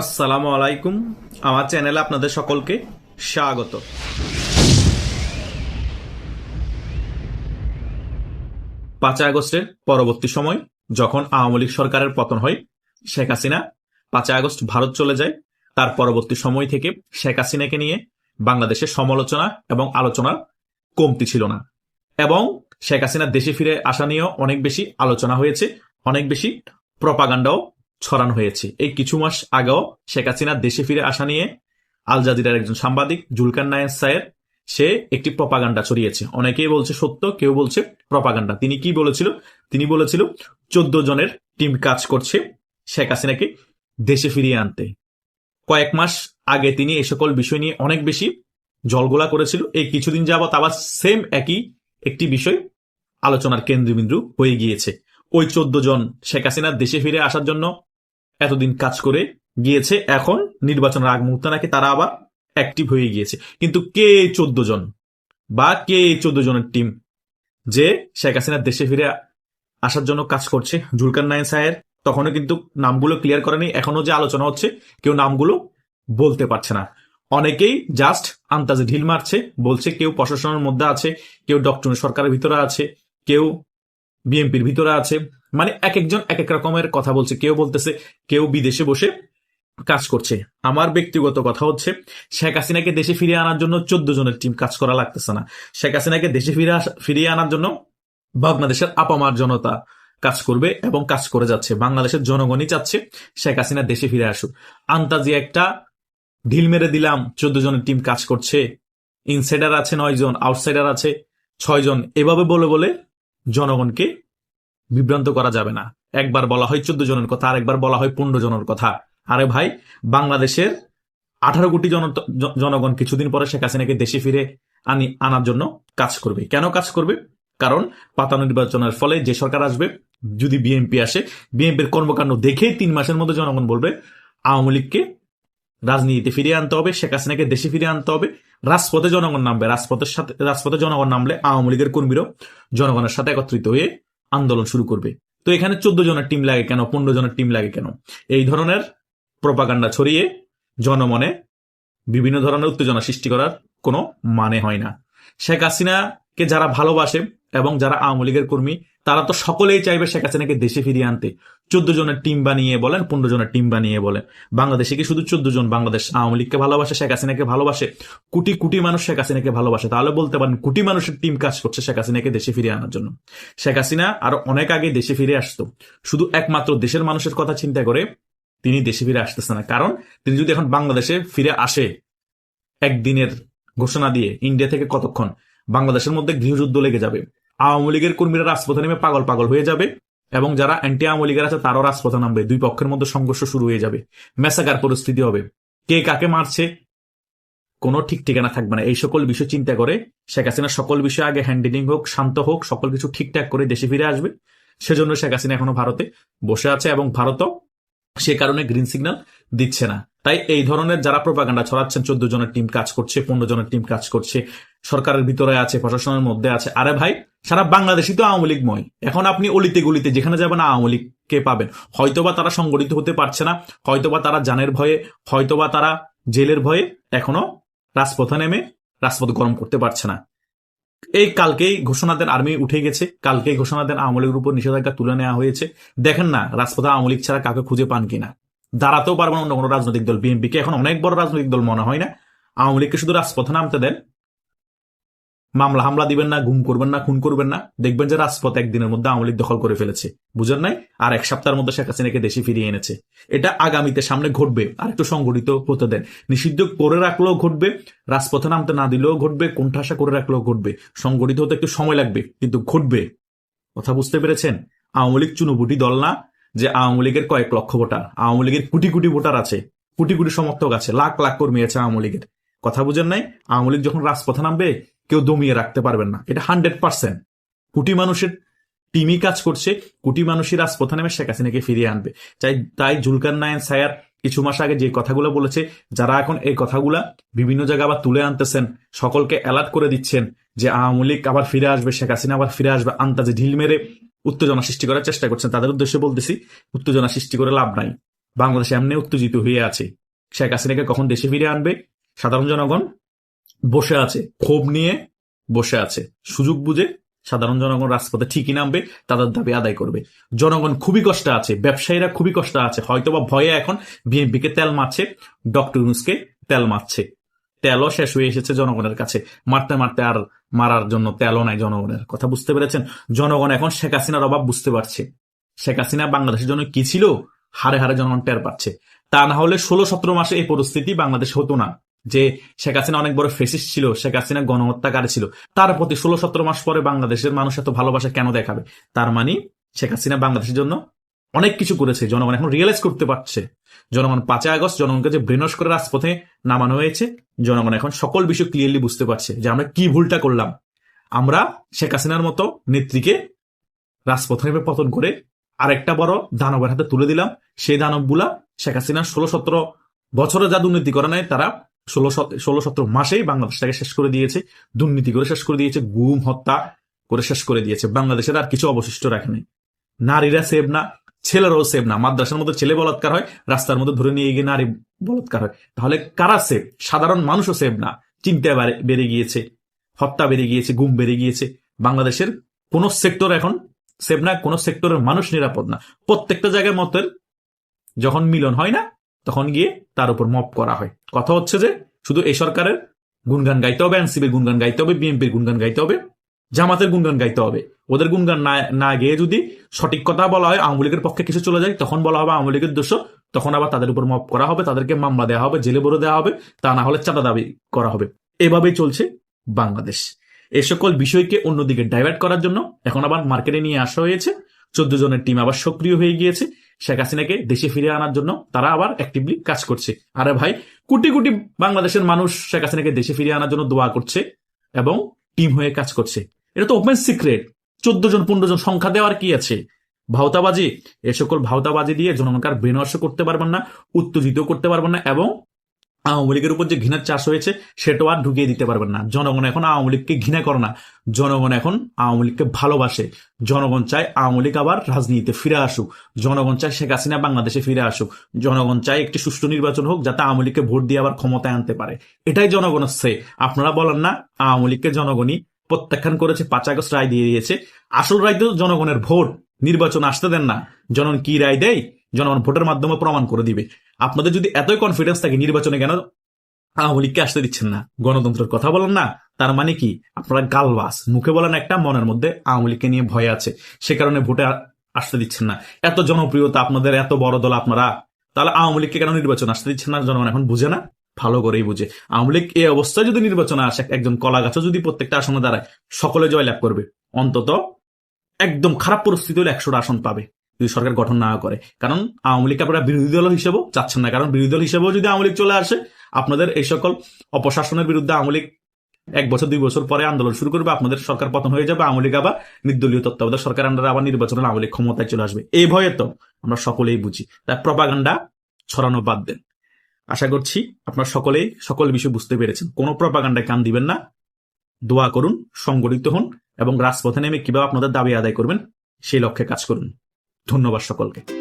আসসালামু আলাইকুম। আমার চ্যানেলে আপনাদের সকলকে স্বাগত। পাঁচ আগস্টের পরবর্তী সময় যখন আওয়ামী লীগ সরকারের পতন হয়, শেখ হাসিনা পাঁচই আগস্ট ভারত চলে যায়। তার পরবর্তী সময় থেকে শেখ হাসিনাকে নিয়ে বাংলাদেশের সমালোচনা এবং আলোচনার কমতি ছিল না। এবং শেখ হাসিনা দেশে ফিরে আসা নিয়েও অনেক বেশি আলোচনা হয়েছে, অনেক বেশি প্রপাগান্ডাও ছড়ানো হয়েছে। এই কিছু মাস আগেও শেখ হাসিনা দেশে ফিরে আসা নিয়ে আল জাজিরার একজন সাংবাদিক জুলকার নায়ের সায়ের সে একটি প্রপাগান্ডা ছড়িয়েছে। অনেকেই বলছে সত্য, কেউ বলছে প্রপাগান্ডা। তিনি কি বলেছিল? তিনি বলেছিল, চোদ্দ জনের টিম কাজ করছে শেখ হাসিনাকে দেশে ফিরিয়ে আনতে। কয়েক মাস আগে তিনি এই সকল বিষয় নিয়ে অনেক বেশি জলগোলা করেছিল। এই কিছুদিন যাবত আবার সেম একই একটি বিষয় আলোচনার কেন্দ্রবিন্দু হয়ে গিয়েছে। ওই চোদ্দ জন শেখ হাসিনার দেশে ফিরে আসার জন্য এতদিন কাজ করে গিয়েছে, এখন নির্বাচনের আগ মুহূর্তে নাকি তারা আবার অ্যাক্টিভ হয়ে গিয়েছে। কিন্তু কে চোদ্দ জন বা কে চোদ্দ জনের টিম যে শেখ হাসিনার দেশে ফিরে আসার জন্য কাজ করছে? জুলকার নাইন সাহের তখনও কিন্তু নামগুলো ক্লিয়ার করেনি এখনও যে আলোচনা হচ্ছে, কেউ নামগুলো বলতে পারছে না। অনেকেই জাস্ট আন্তাজে ঢিল মারছে, বলছে কেউ প্রশাসনের মধ্যে আছে, কেউ ডক্টর সরকারের ভিতরে আছে, কেউ বিএনপির ভিতরে আছে মানে এক একজন এক এক রকমের কথা বলছে। কেউ বলতেছে, কেউ বিদেশে বসে কাজ করছে। আমার ব্যক্তিগত কথা হচ্ছে, শেখ হাসিনাকে দেশে ফিরিয়ে আনার জন্য চোদ্দ জনের টিম কাজ করা লাগতেছে না। শেখ হাসিনাকে দেশে ফিরে ফিরিয়ে আনার জন্য বাংলাদেশের আপামার জনতা কাজ করবে এবং কাজ করে যাচ্ছে। বাংলাদেশের জনগণই চাচ্ছে শেখ হাসিনা দেশে ফিরে আসুক। আন্তাজি একটা ঢিল মেরে দিলাম, চোদ্দ জনের টিম কাজ করছে। ইনসাইডার আছে নয় জন আউটসাইডার আছে ছয় জন। এভাবে বলে বলে জনগণকে বিভ্রান্ত করা যাবে না। একবার বলা হয় চোদ্দ জনের কথা আর একবার বলা হয় পনেরো জনের কথা। আরে ভাই, বাংলাদেশের আঠারো কোটি জন জনগণ কিছুদিন পরে শেখ হাসিনাকে দেশে ফিরে আনি আনার জন্য কাজ করবে। কেন কাজ করবে? কারণ পাতা নির্বাচনের ফলে যে সরকার আসবে, যদি বিএনপি আসে, বিএনপির কর্মকাণ্ড দেখেই তিন মাসের মধ্যে জনগণ বলবে, আওয়ামী লীগকে রাজনীতিতে ফিরিয়ে আনতে হবে, শেখ হাসিনাকে দেশে ফিরিয়ে আনতে হবে। রাজপথে জনগণ নামবে, রাজপথের সাথে রাজপথে জনগণ নামলে আওয়ামী লীগের কর্মীরাও জনগণের সাথে একত্রিত হয়ে আন্দোলন শুরু করবে। তো এখানে চোদ্দ জনের টিম লাগে কেন? পনেরো জনের টিম লাগে কেন? এই ধরনের প্রপাগান্ডা ছড়িয়ে জনমনে বিভিন্ন ধরনের উত্তেজনা সৃষ্টি করার কোনো মানে হয় না। শেখ হাসিনাকে যারা ভালোবাসে এবং যারা আওয়ামী লীগের কর্মী, তারা তো সকলেই চাইবে শেখ হাসিনাকে দেশে ফিরিয়ে আনতে। চোদ্দ জনের টিম বানিয়ে বলেন, পনেরো জনের টিম বানিয়ে বলেন। বাংলাদেশে কি শুধু চোদ্দ জন বাংলাদেশ আওয়ামী লীগকে ভালোবাসে, শেখ হাসিনাকে ভালোবাসে? কোটি কোটি মানুষ শেখ হাসিনাকে ভালোবাসে। তাহলে বলতে পারেন, কোটি মানুষের টিম কাজ করছে শেখ হাসিনাকে দেশে ফিরিয়ে আনার জন্য। শেখ হাসিনা আরও অনেক আগে দেশে ফিরে আসতো। শুধু একমাত্র দেশের মানুষের কথা চিন্তা করে তিনি দেশে ফিরে আসতেছে না। কারণ তিনি যদি এখন বাংলাদেশে ফিরে আসে, একদিনের ঘোষণা দিয়ে, ইন্ডিয়া থেকে কতক্ষণ? বাংলাদেশের মধ্যে গৃহযুদ্ধ লেগে যাবে। আওয়ামী লীগের কর্মীরা রাজপথে নেমে পাগল পাগল হয়ে যাবে এবং যারা অ্যান্টি আওয়ামী লীগের আছে তারাও রাজপথে নামবে। দুই পক্ষের মধ্যে সংঘর্ষ শুরু হয়ে যাবে। মেসাগার পরিস্থিতি হবে। কে কাকে মারছে কোনো ঠিক ঠিকানা থাকবে না। এই সকল বিষয় চিন্তা করে শেখ হাসিনা সকল বিষয় আগে হ্যান্ডেলিং হোক, শান্ত হোক, সকল কিছু ঠিকঠাক করে দেশে ফিরে আসবে। সেজন্য শেখ হাসিনা এখনও ভারতে বসে আছে এবং ভারতও সে কারণে গ্রিন সিগন্যাল দিচ্ছে না। তাই এই ধরনের যারা প্রপাগান্ডা ছড়াচ্ছেন, চোদ্দ জনের টিম কাজ করছে, পনেরো জনের টিম কাজ করছে, সরকারের ভিতরে আছে, প্রশাসনের মধ্যে আছে। আরে ভাই, সারা বাংলাদেশই তো আওয়ামী লীগময় এখন আপনি অলিতে গলিতে যেখানে যাবেন, আওয়ামী লীগকে পাবেন। হয়তোবা তারা সংগঠিত হতে পারছে না, হয়তোবা তারা জানের ভয়ে, হয়তোবা তারা জেলের ভয়ে এখনও রাজপথে নেমে রাজপথ গরম করতে পারছে না। এই কালকেই ঘোষণা দেন আর্মি উঠে গেছে, কালকেই ঘোষণা দেন আওয়ামী লীগের উপর নিষেধাজ্ঞা তুলে নেওয়া হয়েছে। দেখেন না, রাজপথে আওয়ামী লীগ ছাড়া কাকে খুঁজে পান কিনা। দাঁড়াতেও পারবেন অন্য কোনো রাজনৈতিক দল, বিএনপিকে এখন অনেক বড় রাজনৈতিক দল মনে হয় না। আওয়ামী লীগকে শুধু রাজপথে নামতে দেন। মামলা হামলা দিবেন না, গুম করবেন না, খুন করবেন না। দেখবেন যে রাজপথ একদিনের মধ্যে আওয়ামী লীগ দখল করে ফেলেছে। বুঝেন নাই? আর এক সপ্তাহের মধ্যে শেখ হাসিনাকে দেশে ফিরিয়ে এনেছে। এটা আগামীতে সামনে ঘটবে। আর একটু সংগঠিত হতে দেন। নিষিদ্ধ করে রাখলেও ঘটবে, রাজপথে নামতে না দিলেও ঘটবে, কোণঠাসা করে রাখলেও ঘটবে। সংগঠিত হতে একটু সময় লাগবে, কিন্তু ঘটবে। কথা বুঝতে পেরেছেন? আওয়ামী লীগ চুনুবুটি দল না। যে আওয়ামী লীগের কয়েক লক্ষ ভোটার, আওয়ামী লীগের কোটি কোটি ভোটার আছে, কোটি কোটি সমর্থক আছে, লাখ লাখ কর্মী আছে আওয়ামী লীগের। কথা বুঝেন নাই? আওয়ামী লীগ যখন রাজপথে নামবে, কেউ দমিয়ে রাখতে পারবেন না। এটা হান্ড্রেড পার্সেন্ট কোটি মানুষের টিমই কাজ করছে, কোটি মানুষই রাজপথে নেমে শেখ হাসিনাকে ফিরিয়ে আনবে। চাই তাই জুলকার নায়ন সায়ার কিছু মাস আগে যে কথাগুলো বলেছে, যারা এখন এই কথাগুলা বিভিন্ন জায়গায় আবার তুলে আনতেছেন, সকলকে অ্যালার্ট করে দিচ্ছেন যে আওয়ামী লীগ আবার ফিরে আসবে, শেখ হাসিনা আবার ফিরে আসবে আন্তাজে ঢিল মেরে উত্তেজনা সৃষ্টি করার চেষ্টা করছেন। তাদের উদ্দেশ্যে বলতেছি, উত্তেজনা সৃষ্টি করে লাভ নাই। বাংলাদেশ এমনি উত্তেজিত হয়ে আছে। শেখ হাসিনাকে কখন দেশে ফিরে আনবে? সাধারণ জনগণ বসে আছে, ক্ষোভ নিয়ে বসে আছে। সুযোগ বুঝে সাধারণ জনগণ রাজপথে ঠিকই নামবে, তাদের দাবি আদায় করবে। জনগণ খুবই কষ্ট আছে, ব্যবসায়ীরা খুবই কষ্ট আছে। হয়তোবা ভয়ে এখন বিএনপিকে তেল মারছে, ডক্টর ইউনুসকে তেল মারছে। তেলও শেষ হয়ে এসেছে জনগণের কাছে। মারতে মারতে আর মারার জন্য তেলও নাই জনগণের। কথা বুঝতে পেরেছেন? জনগণ এখন শেখ হাসিনার অভাব বুঝতে পারছে। শেখ হাসিনা বাংলাদেশের জন্য কি ছিল? হারে হারে জনগণ টের পাচ্ছে। তা না হলে ষোলো সতেরো মাসে এই পরিস্থিতি বাংলাদেশ হতো না। যে শেখ হাসিনা অনেক বড় ফেসিস ছিল, শেখ হাসিনা গণহত্যাকারী ছিল। তার প্রতি ষোলো সতেরো মাস পরে বাংলাদেশের মানুষ এত ভালোবাসা কেন দেখাবে? তার মানে শেখ হাসিনা বাংলাদেশের জন্য অনেক কিছু করেছে। জনগণ এখন রিয়েলাইজ করতে পারছে। জনগণ পাঁচই আগস্ট জনগণকে যে ব্রেনস করে রাজপথে নামানো হয়েছে, জনগণ এখন সকল বিষয় ক্লিয়ারলি বুঝতে পারছে যে আমরা কি ভুলটা করলাম। আমরা শেখ হাসিনার মতো নেত্রীকে রাজপথে পতন করে আরেকটা বড় দানবের হাতে তুলে দিলাম। সেই দানবগুলা শেখ হাসিনার ষোলো সতেরো বছরে যা দুর্নীতি করে নেয় তারা ষোলো ষোলো সতেরো মাসেই বাংলাদেশটাকে শেষ করে দিয়েছে। দুর্নীতি করে শেষ করে দিয়েছে, গুম, হত্যা করে শেষ করে দিয়েছে। বাংলাদেশের আর কিছু অবশিষ্ট রাখেনি নারীরা সেভ না ছেলেরাও সেভ না। মাদ্রাসার মধ্যে ছেলে বলাৎকার হয়, রাস্তার মধ্যে ধরে নিয়ে গিয়ে নারী বলাৎকার হয়। তাহলে কারা সেভ সাধারণ মানুষও সেভ না। চিন্তা বেড়ে গিয়েছে, হত্যা বেড়ে গিয়েছে, গুম বেড়ে গিয়েছে। বাংলাদেশের কোন সেক্টর এখন সেভ না, কোন সেক্টরের মানুষ নিরাপদ না। প্রত্যেকটা জায়গায় মতের যখন মিলন হয় না, তখন গিয়ে তার উপর মপ করা হয়। কথা হচ্ছে যে, শুধু এই সরকারের গুনগান গাইতে হবে এনসিপির গুনগান গাইতে হবে বিএনপির গুনগান গাইতে হবে। জামাতের গুনগান গাইতে হবে। ওদের গুনগান না না গিয়ে যদি সঠিক কথা বলা হয়, আওয়ামী লীগের পক্ষে কিছু চলে যায়, তখন বলা হবে আওয়ামী লীগের দোষ তখন আবার তাদের উপর মপ করা হবে, তাদেরকে মামলা দেওয়া হবে, জেলে ভরে দেওয়া হবে, তা না হলে চাঁদা দাবি করা হবে। এভাবেই চলছে বাংলাদেশ। এই সকল বিষয়কে অন্যদিকে ডাইভার্ট করার জন্য এখন আবার মার্কেটে নিয়ে আসা হয়েছে। চোদ্দ জনের টিম আবার সক্রিয় হয়ে গিয়েছে। শেখ হাসিনাকে দেশে ফিরে আনার জন্য তারা আবার অ্যাক্টিভলি কাজ করছে। আরে ভাই, কোটি কোটি বাংলাদেশের মানুষ শেখ হাসিনাকে দেশে ফিরে আনার জন্য দোয়া করছে এবং টিম হয়ে কাজ করছে। এটা তো ওপেন সিক্রেট চোদ্দ জন, পনেরো জন সংখ্যা দেওয়ার কি আছে? ভাওতাবাজি, এ সকল ভাওতাবাজি দিয়ে জনগণকে আর ব্রেনওয়াশ করতে পারবেন না, উত্তেজিত করতে পারবেন না এবং আওয়ামী লীগের উপর যে ঘৃণার চাষ হয়েছে, সেটাও আর ঢুকিয়ে দিতে পারবেন না। জনগণ এখন আওয়ামী লীগকে ঘৃণা করে না। জনগণ এখন আওয়ামী লীগকে ভালোবাসে। জনগণ চায় আওয়ামী লীগ আবার রাজনীতিতে ফিরে আসুক। জনগণ চায় শেখ হাসিনা বাংলাদেশে ফিরে আসুক। জনগণ চায় একটি সুষ্ঠু নির্বাচন হোক, যাতে আওয়ামী লীগকে ভোট দিয়ে আবার ক্ষমতায় আনতে পারে। এটাই জনগণের সে আপনারা বলেন না, আওয়ামী লীগকে জনগণই প্রত্যাখ্যান করেছে, পাঁচ আগস্ট রায় দিয়ে দিয়েছে। আসল রায় তো জনগণের ভোট। নির্বাচন আসতে দেন না। জনগণ কি রায় দেয়? জনগণ ভোটের মাধ্যমে প্রমাণ করে দিবে। আপনাদের যদি এতই কনফিডেন্স থাকে নির্বাচনে কেন আওয়ামী লীগকে আসতে দিচ্ছেন না? গণতন্ত্রের কথা বলেন না, তার মানে কি? আপনারা গালবাস মুখে বলেন একটা, মনের মধ্যে আওয়ামী লীগকে নিয়ে ভয় আছে। সে কারণে ভোটে আসতে দিচ্ছেন না। এত জনপ্রিয়তা আপনাদের, এত বড় দল আপনারা, তাহলে আওয়ামী লীগকে কেন নির্বাচন আসতে দিচ্ছেন না? জনগণ এখন বুঝে না। ভালো করেই বুঝে। আওয়ামী লীগ এই অবস্থায় যদি নির্বাচনে আসে, একজন কলা গাছও যদি প্রত্যেকটা আসনে দাঁড়ায়, সকলে জয়লাভ করবে। অন্তত একদম খারাপ পরিস্থিতি হলে একশোটা আসন পাবে, যদি সরকার গঠন না করে। কারণ আওয়ামী লীগ আপনারা বিরোধী দল হিসেবেও চাচ্ছেন না। কারণ বিরোধী দল হিসেবেও যদি আওয়ামী লীগ চলে আসে, আপনাদের এই সকল অপশাসনের বিরুদ্ধে আওয়ামী লীগ এক বছর, দুই বছর পরে আন্দোলন শুরু করবে, আপনাদের সরকার পতন হয়ে যাবে, আওয়ামী লীগ আবার নির্দলীয় তত্ত্বাবধায়ক সরকার আন্ডারে আবার নির্বাচনে আওয়ামী লীগ ক্ষমতায় চলে আসবে। এই ভয়ে তো আমরা সকলেই বুঝি। তাই প্রপাগান্ডা ছড়ানো বাদ দেন। আশা করছি আপনার সকলেই সকল বিষয় বুঝতে পেরেছেন। কোনো প্রপাগান্ডায় কান দিবেন না। দোয়া করুন, সংগঠিত হন এবং রাজপথে নেমে কীভাবে আপনাদের দাবি আদায় করবেন, সেই লক্ষ্যে কাজ করুন। ধন্যবাদ সকলকে।